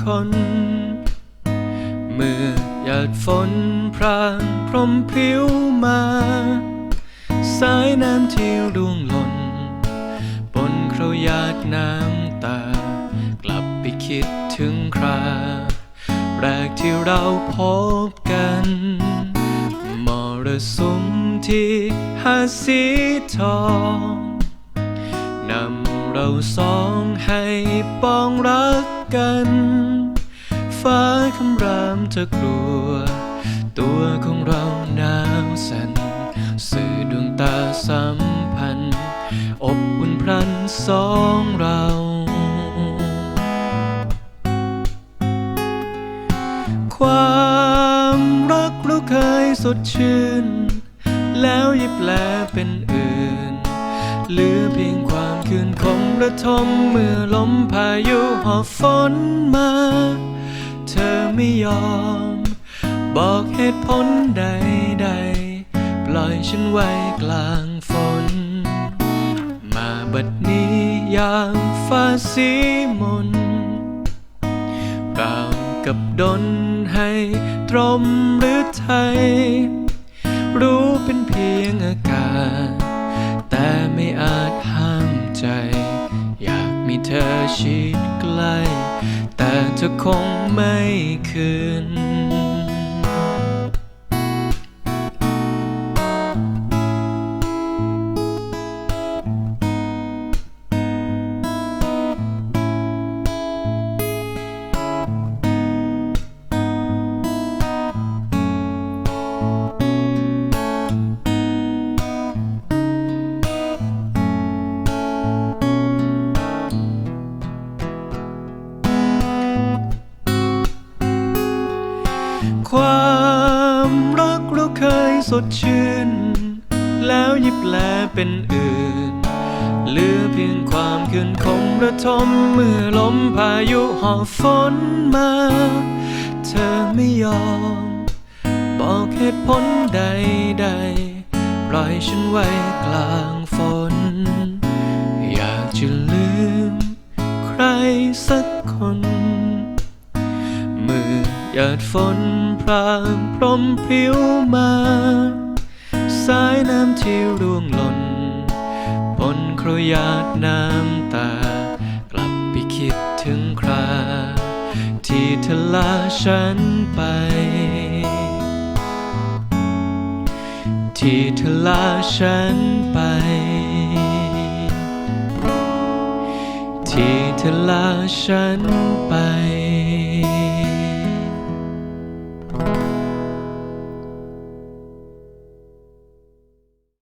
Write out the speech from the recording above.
คน เมื่อหยาดฝนพรางพรมพริ้วมา สายน้ำที่ร่วงหล่น บนเคราหยาดน้ำตา กลับไปคิดถึงครา แรกที่เราพบกันมรสุมที่หาสีทองนำเราสองให้ปองรัก กัน ฟ้าคำรามเธอกลัว ตัวของเราหนาวสั่นสื่อดวงตาสัมพันธ์ อบอุ่นพรันสองเราความรักเราเคยสดชื่น แล้วยิบแลเป็นอื่นเหลือเพียงความ คืนคงระทมเมื่อลมพายุหอบฝนมา เธอไม่ยอม บอกเหตุผลใดๆ ปล่อยฉันไว้กลางฝน มาบัดนี้ยามฟ้าสีมนราวกับดนให้ตรมหรือ อยากมีเธอชิดใกล้ แต่เธอคงไม่คืน ความรักเราเคยสดชื่น แล้วยิบแลเป็นอื่น เหลือเพียงความคืนคมระทมเมื่อลมพายุหอบฝนมา เธอไม่ยอม บอกเหตุผลใดๆปล่อยฉันไว้กลางฝน อยากจะลืม ใครสักคนเมื่อหยาดฝน พรางพรมพริ้วมา สายน้ำที่ร่วงหล่นบนครยาดน้ำตา กลับไปคิดถึงครา ที่เธอลาฉันไป ที่เธอลาฉันไป ที่เธอลาฉันไป